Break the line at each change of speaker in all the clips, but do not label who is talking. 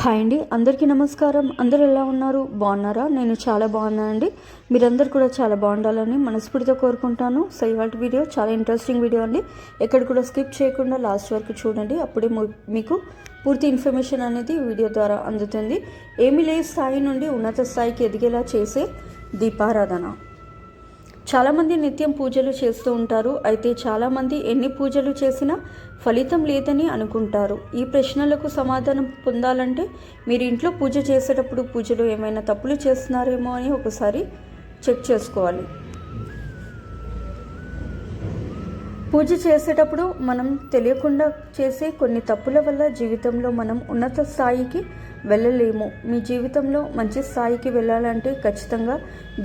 Hi అండి అందరికీ నమస్కారం. అందరు ఎలా ఉన్నారు? బాగున్నారా? నేను చాలా బాగున్నానండి మీరందరూ కూడా చాలా బాగుండాలని మనస్ఫూర్తితో కోరుకుంటాను. సో ఇవాళ వీడియో చాలా ఇంట్రెస్టింగ్ వీడియో అండి. ఎక్కడ కూడా స్కిప్ చేయకుండా లాస్ట్ వరకు చూడండి. అప్పుడే మీకు పూర్తి ఇన్ఫర్మేషన్ అనేది వీడియో ద్వారా అందుతుంది. ఏమీ లేని స్థాయి నుండి ఉన్నత స్థాయికి ఎదిగేలా చేసే దీపారాధన. చాలామంది నిత్యం పూజలు చేస్తూ ఉంటారు. అయితే చాలామంది ఎన్ని పూజలు చేసినా ఫలితం లేదని అనుకుంటారు. ఈ ప్రశ్నలకు సమాధానం పొందాలంటే మీరు ఇంట్లో పూజ చేసేటప్పుడు పూజలు ఏమైనా తప్పులు చేస్తున్నారేమో అని ఒకసారి చెక్ చేసుకోవాలి. పూజ చేసేటప్పుడు మనం తెలియకుండా చేసే కొన్ని తప్పుల వల్ల జీవితంలో మనం ఉన్నత స్థాయికి వెళ్ళలేము. మీ జీవితంలో మంచి స్థాయికి వెళ్ళాలంటే ఖచ్చితంగా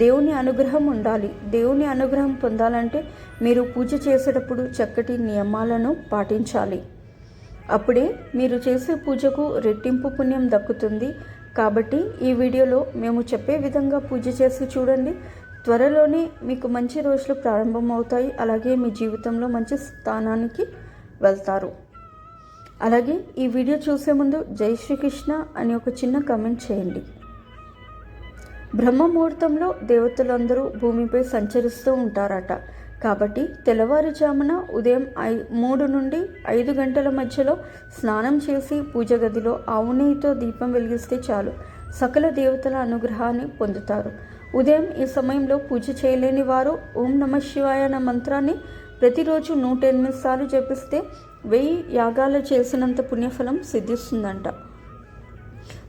దేవుని అనుగ్రహం ఉండాలి. దేవుని అనుగ్రహం పొందాలంటే మీరు పూజ చేసేటప్పుడు చక్కటి నియమాలను పాటించాలి. అప్పుడే మీరు చేసే పూజకు రెట్టింపు పుణ్యం దక్కుతుంది. కాబట్టి ఈ వీడియోలో మేము చెప్పే విధంగా పూజ చేసి చూడండి. త్వరలోనే మీకు మంచి రోజులు ప్రారంభమవుతాయి. అలాగే మీ జీవితంలో మంచి స్థానానికి వెళ్తారు. అలాగే ఈ వీడియో చూసే ముందు జై శ్రీకృష్ణ అని ఒక చిన్న కమెంట్ చేయండి. బ్రహ్మ ముహూర్తంలో దేవతలందరూ భూమిపై సంచరిస్తూ ఉంటారట. కాబట్టి తెల్లవారుజామున ఉదయం ఐ మూడు నుండి ఐదు గంటల మధ్యలో స్నానం చేసి పూజ గదిలో ఆవు నెయ్యితో దీపం వెలిగిస్తే చాలు. సకల దేవతల అనుగ్రహాన్ని పొందుతారు. ఉదయం ఈ సమయంలో పూజ చేయలేని వారు ఓం నమ శివాయ అన్న మంత్రాన్ని ప్రతిరోజు నూట ఎనిమిది సార్లు జపిస్తే వెయ్యి యాగాలు చేసినంత పుణ్యఫలం సిద్ధిస్తుందంట.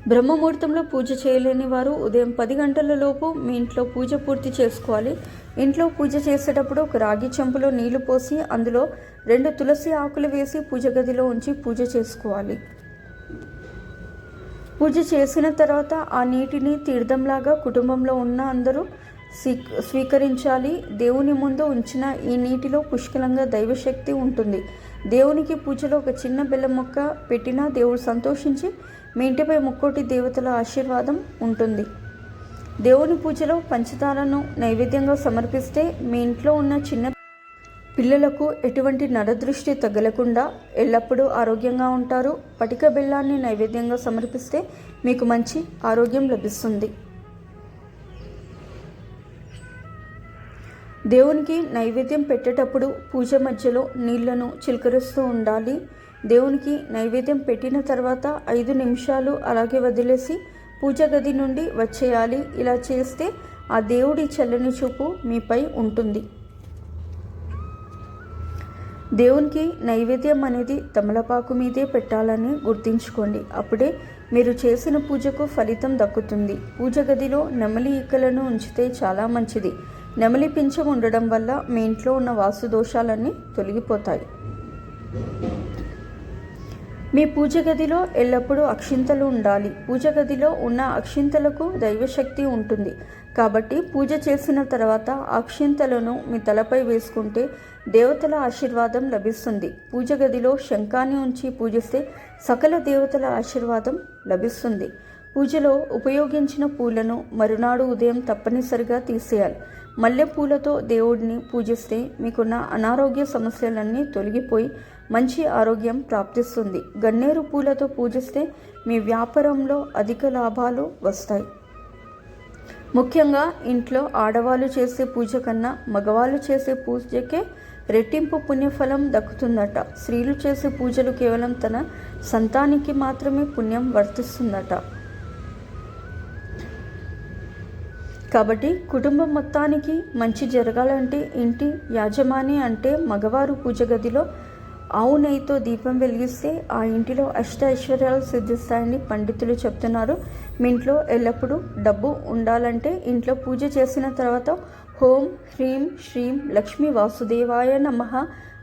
బ్రహ్మముహూర్తంలో పూజ చేయలేని వారు ఉదయం పది గంటల లోపు మీ ఇంట్లో పూజ పూర్తి చేసుకోవాలి. ఇంట్లో పూజ చేసేటప్పుడు ఒక రాగి చెంపులో నీళ్ళు పోసి అందులో రెండు తులసి ఆకులు వేసి పూజ గదిలో ఉంచి పూజ చేసుకోవాలి. పూజ చేసిన తర్వాత ఆ నీటిని తీర్థంలాగా కుటుంబంలో ఉన్న అందరూ స్వీకరించాలి. దేవుని ముందు ఉంచిన ఈ నీటిలో పుష్కలంగా దైవశక్తి ఉంటుంది. దేవునికి పూజలో ఒక చిన్న బెల్లం మొక్క పెట్టినా దేవుడు సంతోషించి మీ ఇంటిపై ముక్కోటి దేవతల ఆశీర్వాదం ఉంటుంది. దేవుని పూజలో పంచదారను నైవేద్యంగా సమర్పిస్తే మీ ఇంట్లో ఉన్న చిన్న పిల్లలకు ఎటువంటి నరదృష్టి తగలకుండా ఎల్లప్పుడూ ఆరోగ్యంగా ఉంటారు. పటిక బెల్లాన్ని నైవేద్యంగా సమర్పిస్తే మీకు మంచి ఆరోగ్యం లభిస్తుంది. దేవునికి నైవేద్యం పెట్టేటప్పుడు పూజ మధ్యలో నీళ్ళను చిలకరిస్తూ ఉండాలి. దేవునికి నైవేద్యం పెట్టిన తర్వాత ఐదు నిమిషాలు అలాగే వదిలేసి పూజ గది నుండి వచ్చేయాలి. ఇలా చేస్తే ఆ దేవుడి చల్లని చూపు మీపై ఉంటుంది. దేవునికి నైవేద్యం అనేది తమలపాకు మీదే పెట్టాలని గుర్తుంచుకోండి. అప్పుడే మీరు చేసిన పూజకు ఫలితం దక్కుతుంది. పూజ గదిలో నెమలి ఈకలను ఉంచితే చాలా మంచిది. నెమలి పింఛం ఉండడం వల్ల మీ ఇంట్లో ఉన్న వాస్తు దోషాలన్నీ తొలగిపోతాయి. మీ పూజ గదిలో ఎల్లప్పుడూ అక్షింతలు ఉండాలి. పూజ గదిలో ఉన్న అక్షింతలకు దైవశక్తి ఉంటుంది. కాబట్టి పూజ చేసిన తర్వాత అక్షింతలను మీ తలపై వేసుకుంటే దేవతల ఆశీర్వాదం లభిస్తుంది. పూజ గదిలో శంఖాన్ని ఉంచి పూజిస్తే సకల దేవతల ఆశీర్వాదం లభిస్తుంది. పూజలో ఉపయోగించిన పూలను మరునాడు ఉదయం తప్పనిసరిగా తీసేయాలి. మల్లె పూలతో దేవుడిని పూజిస్తే మీకున్న అనారోగ్య సమస్యలన్నీ తొలగిపోయి మంచి ఆరోగ్యం ప్రాప్తిస్తుంది. గన్నేరు పూలతో పూజిస్తే మీ వ్యాపారంలో అధిక లాభాలు వస్తాయి. ముఖ్యంగా ఇంట్లో ఆడవాళ్ళు చేసే పూజ కన్నా మగవాళ్ళు చేసే పూజకే రెట్టింపు పుణ్యఫలం దక్కుతుందట. స్త్రీలు చేసే పూజలు కేవలం తన సంతానికి మాత్రమే పుణ్యం వర్తిస్తుందట. కాబట్టి కుటుంబం మొత్తానికి మంచి జరగాలంటే ఇంటి యాజమాని అంటే మగవారు పూజ గదిలో ఆవు నెయ్యితో దీపం వెలిగిస్తే ఆ ఇంటిలో అష్ట ఐశ్వర్యాలు సిద్ధిస్తాయని పండితులు చెప్తున్నారు. మీ ఇంట్లో ఎల్లప్పుడూ డబ్బు ఉండాలంటే ఇంట్లో పూజ చేసిన తర్వాత హోం హ్రీం శ్రీం లక్ష్మీ వాసుదేవాయ నమః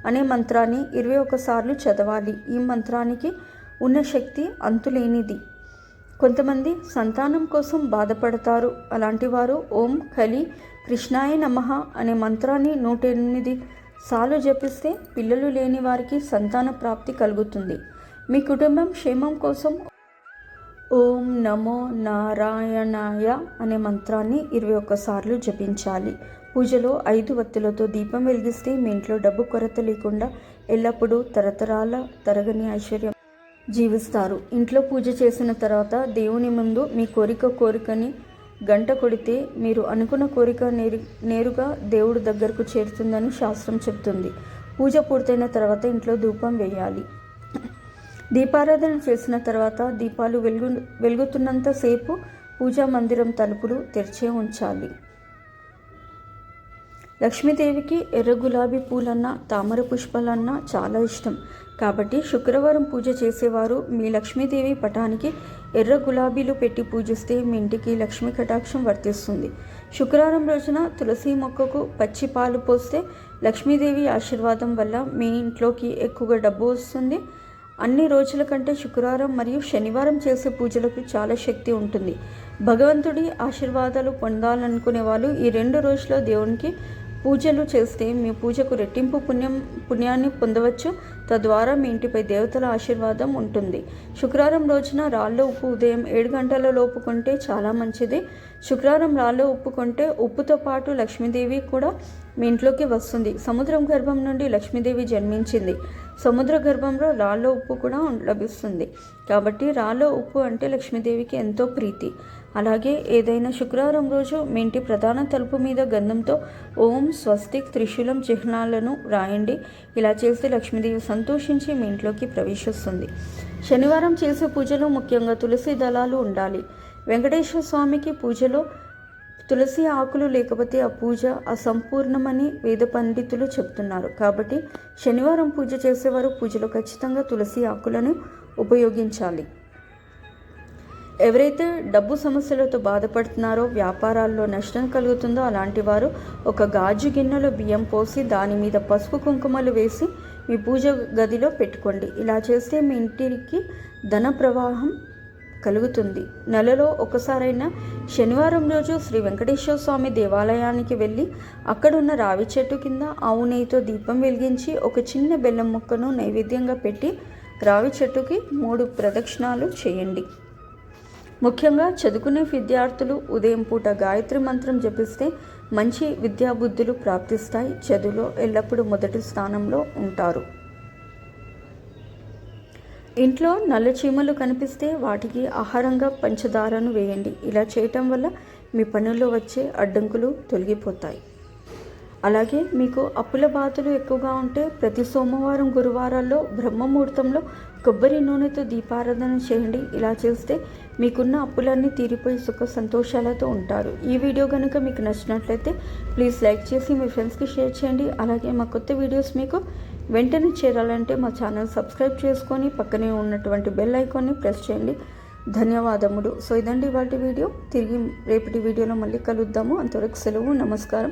అనే మంత్రాన్ని ఇరవై ఒకసార్లు చదవాలి. ఈ మంత్రానికి ఉన్న శక్తి అంతులేనిది. కొంతమంది సంతానం కోసం బాధపడతారు. అలాంటి వారు ఓం కలి కృష్ణాయ నమః అనే మంత్రాన్ని నూట ఎనిమిది సార్లు జపిస్తే పిల్లలు లేని వారికి సంతాన ప్రాప్తి కలుగుతుంది. మీ కుటుంబం క్షేమం కోసం ఓం నమో నారాయణాయ అనే మంత్రాన్ని ఇరవై ఒక్కసార్లు జపించాలి. పూజలో ఐదు వత్తులతో దీపం వెలిగిస్తే మీ ఇంట్లో డబ్బు కొరత లేకుండా ఎల్లప్పుడూ తరతరాల తరగని ఐశ్వర్యం జీవిస్తారు. ఇంట్లో పూజ చేసిన తర్వాత దేవుని ముందు మీ కోరిక కోరికని గంట కొడితే మీరు అనుకున్న కోరిక నేరు నేరుగా దేవుడి దగ్గరకు చేరుతుందని శాస్త్రం చెప్తుంది. పూజ పూర్తయిన తర్వాత ఇంట్లో ధూపం వేయాలి. దీపారాధన చేసిన తర్వాత దీపాలు వెలుగు వెలుగుతున్నంతసేపు పూజా మందిరం తలుపులు తెరిచే ఉంచాలి. లక్ష్మీదేవికి ఎర్ర గులాబీ పూలన్నా తామర పుష్పాలన్నా చాలా ఇష్టం. కాబట్టి శుక్రవారం పూజ చేసేవారు మీ లక్ష్మీదేవి పటానికి ఎర్ర గులాబీలు పెట్టి పూజిస్తే మీ ఇంటికి లక్ష్మీ కటాక్షం వర్తిస్తుంది. శుక్రవారం రోజున తులసి మొక్కకు పచ్చి పాలు పోస్తే లక్ష్మీదేవి ఆశీర్వాదం వల్ల మీ ఇంట్లోకి ఎక్కువగా డబ్బు వస్తుంది. అన్ని రోజుల కంటే శుక్రవారం మరియు శనివారం చేసే పూజలకు చాలా శక్తి ఉంటుంది. భగవంతుడి ఆశీర్వాదాలు పొందాలనుకునే వాళ్ళు ఈ రెండు రోజుల్లో దేవునికి పూజలు చేస్తే మీ పూజకు రెట్టింపు పుణ్యం పుణ్యాన్ని పొందవచ్చు. తద్వారా మీ ఇంటిపై దేవతల ఆశీర్వాదం ఉంటుంది. శుక్రవారం రోజున రాళ్ళ ఉప్పు ఉదయం ఏడు గంటల లోపు కొంటే చాలా మంచిది. శుక్రవారం రాళ్ళ ఉప్పు కొంటే ఉప్పుతో పాటు లక్ష్మీదేవి కూడా మీ ఇంట్లోకి వస్తుంది. సముద్రం గర్భం నుండి లక్ష్మీదేవి జన్మించింది. సముద్ర గర్భంలో రాళ్ళ ఉప్పు కూడా లభిస్తుంది. కాబట్టి రాళ్ళ ఉప్పు అంటే లక్ష్మీదేవికి ఎంతో ప్రీతి. అలాగే ఏదైనా శుక్రవారం రోజు మీ ఇంటి ప్రధాన తలుపు మీద గంధంతో ఓం స్వస్తిక్ త్రిశూలం చిహ్నాలను రాయండి. ఇలా చేస్తే లక్ష్మీదేవి సంతోషించి మీ ఇంట్లోకి ప్రవేశిస్తుంది. శనివారం చేసే పూజలో ముఖ్యంగా తులసి దళాలు ఉండాలి. వెంకటేశ్వర స్వామికి పూజలో తులసి ఆకులు లేకపోతే ఆ పూజ అసంపూర్ణమని వేద పండితులు చెప్తున్నారు. కాబట్టి శనివారం పూజ చేసేవారు పూజలో ఖచ్చితంగా తులసి ఆకులను ఉపయోగించాలి. ఎవరైతే డబ్బు సమస్యలతో బాధపడుతున్నారో వ్యాపారాల్లో నష్టం కలుగుతుందో అలాంటి వారు ఒక గాజు గిన్నెలో బియ్యం పోసి దాని మీద పసుపు కుంకుమలు వేసి మీ పూజ గదిలో పెట్టుకోండి. ఇలా చేస్తే మీ ఇంటికి ధన ప్రవాహం కలుగుతుంది. నెలలో ఒకసారైనా శనివారం రోజు శ్రీ వెంకటేశ్వర స్వామి దేవాలయానికి వెళ్ళి అక్కడున్న రావి చెట్టు కింద ఆవు నెయ్యితో దీపం వెలిగించి ఒక చిన్న బెల్లం ముక్కను నైవేద్యంగా పెట్టి రావి చెట్టుకి మూడు ప్రదక్షిణాలు చేయండి. ముఖ్యంగా చదువుకునే విద్యార్థులు ఉదయం పూట గాయత్రి మంత్రం జపిస్తే మంచి విద్యాబుద్ధులు ప్రాప్తిస్తాయి. చదువులో ఎల్లప్పుడూ మొదటి స్థానంలో ఉంటారు. ఇంట్లో నల్ల చీమలు కనిపిస్తే వాటికి ఆహారంగా పంచదారను వేయండి. ఇలా చేయటం వల్ల మీ పనుల్లో వచ్చే అడ్డంకులు తొలగిపోతాయి. అలాగే మీకు అప్పుల బాధలు ఎక్కువగా ఉంటే ప్రతి సోమవారం గురువారాల్లో బ్రహ్మముహూర్తంలో కొబ్బరి నూనెతో దీపారాధన చేయండి. ఇలా చేస్తే మీకున్న అప్పులన్నీ తీరిపోయి సుఖ సంతోషాలతో ఉంటారు. ఈ వీడియో కనుక మీకు నచ్చినట్లయితే ప్లీజ్ లైక్ చేసి మీ ఫ్రెండ్స్కి షేర్ చేయండి. అలాగే మా కొత్త వీడియోస్ మీకు వెంటనే చేరాలంటే మా ఛానల్ సబ్స్క్రైబ్ చేసుకొని పక్కనే ఉన్నటువంటి బెల్ ఐకాన్ని ప్రెస్ చేయండి. ధన్యవాదములు. సో ఇదండి వాటి వీడియో. తిరిగి రేపటి వీడియోలో మళ్ళీ కలుద్దాము. అంతవరకు సెలవు నమస్కారం.